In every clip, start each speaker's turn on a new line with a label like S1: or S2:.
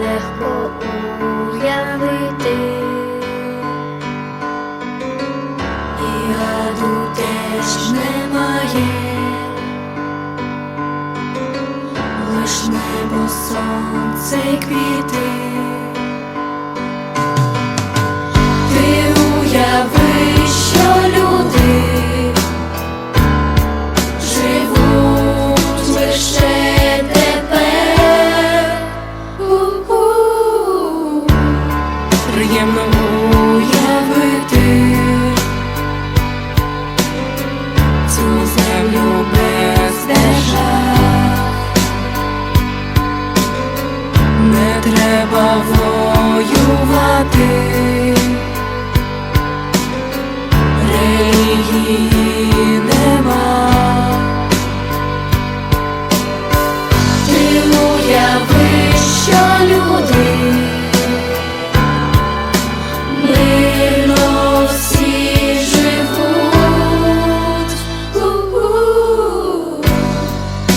S1: легко уявити і раду теж немає, лиш небо сонце і квіти. приємно уявити цю землю без держав не треба воювати.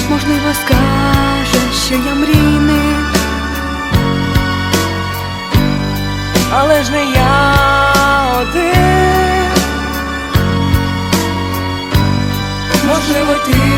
S1: можливо, скаже, що я мрійник, але ж не я один, можливо, ти.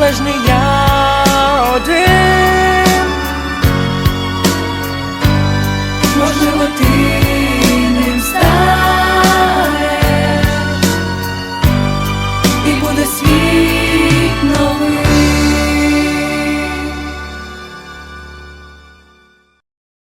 S1: але я один.